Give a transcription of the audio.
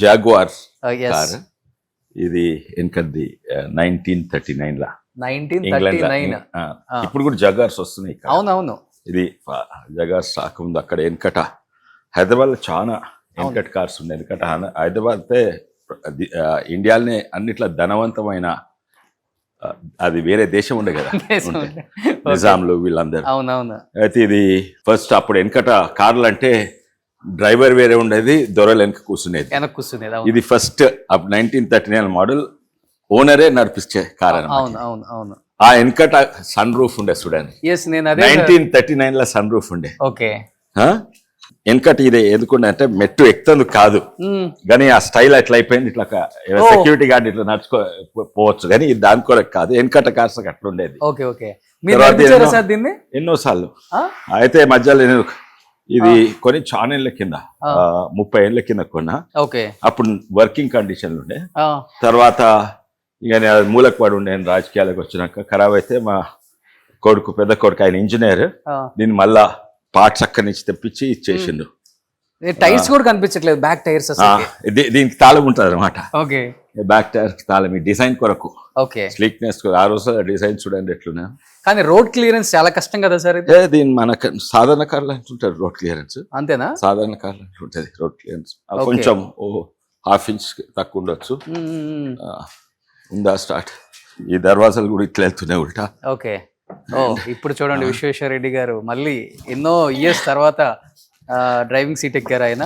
Jaguar car ఇది వెనకది nineteen thirty nine లా. ఇంగ్లాండ్ ఇప్పుడు కూడా జగార్స్ వస్తున్నాయి. అవునవును. ఇది జగార్స్ రాకముందు అక్కడ వెనకట హైదరాబాద్లో చాలా వెనకట కార్స్ ఉన్నాయి. వెనకట హన- హైదరాబాద్ ఇండియాలోనే అన్నిట్లా ధనవంతమైన అది వేరే దేశం ఉండే కదా. నిజాంలు వీళ్ళందరూ. అవునవును. అయితే ఇది ఫస్ట్ అప్పుడు వెనకట కార్లు అంటే డ్రైవర్ వేరే ఉండేది దొరలు వెనక కూర్చునేది. వెనక్కి కూర్చునేది ఇది first nineteen thirty nine model ఓనరే నడిపించే కార్ అవును అవును అవును. ఆ వెనకట సన్ రూఫ్ ఉండే చూడండి. ఎస్ నేను అదే నైన్టీన్ థర్టీ నైన్లో సన్ రూఫ్ ఉండే. ఓకే? వెనకట ఇది ఎందుకుండే అంటే మెట్టు ఎక్కుతుంది కాదు. కానీ ఆ స్టైల్ అట్లా అయిపోయింది ఇట్లా. సెక్యూరిటీ గార్డ్ ఇట్లా నడుచుకో పోవచ్చు. కానీ ఇది దాని కొరకు కాదు వెనకట కార్స్ అట్లా ఉండేది. Okay okay. ఎన్నో- సార్లు? అయితే మధ్యలో నేను ఇది కొని చాలా ఏళ్ళ కింద ముప్పై ఏళ్ళ కింద కొన్నా. ఓకే. అప్పుడు వర్కింగ్ కండిషన్లు ఉండే. తర్వాత ఇక నేను అది మూలకు పడి ఉండే రాజకీయాలకు వచ్చినాక ఖరాబ్ అయితే మా కొడుకు పెద్ద కొడుకు ఆయన ఇంజనీర్. దీన్ని మళ్ళా పార్ట్స్ అక్కడి నుంచి తెప్పించి ఇచ్చేసిండు. టైర్స్ కూడా కనిపించట్లేదు బ్యాక్ టైర్స్ దీనికి తాళం ఉంటుంది అనమాట ఓకే. బ్యాక్ టైర్ తాళం ఈ డిజైన్ కొరకు. ఓకే. స్లీక్నెస్ ఆ రోజు డిజైన్ చూడండి ఎట్లున్నా. కానీ రోడ్ క్లియరెన్స్ చాలా కష్టం కదా సార్ దీని మన సాధారణ కార్లు అంటుంటారు రోడ్ క్లియరెన్స్ అంతేనా? సాధారణ కార్లు అంటుంటది రోడ్ క్లియరెన్స్. కొంచెం ఓ హాఫ్ ఇంచ్ తక్కువ ఉండొచ్చు. ఉందా స్టార్ట్ ఈ దర్వాజాలు కూడా ఇట్లా వెళ్తున్నాయి ఉల్టా. ఓకే. ఓ ఇప్పుడు చూడండి విశ్వేశ్వర రెడ్డి గారు. మళ్ళీ ఎన్నో ఇయర్స్ తర్వాత డ్రైవింగ్ సీట్ ఎక్కారు ఆయన.